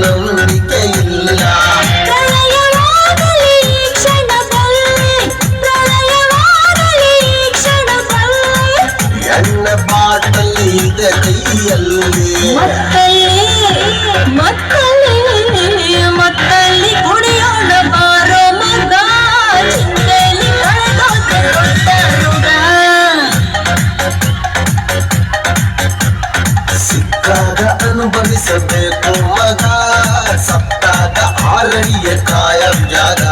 ನಂಬಿಕೆಯಿಲ್ಲ ಎನ್ನ ಬಾಟಲಿ ಇದೆ ಕೈಯಲ್ಲಿ. ಸಬೇಕು ಮಗ ಸಪ್ತಾದ ಆರಣಿಯ ಕಾಯಂ ಜಾಗ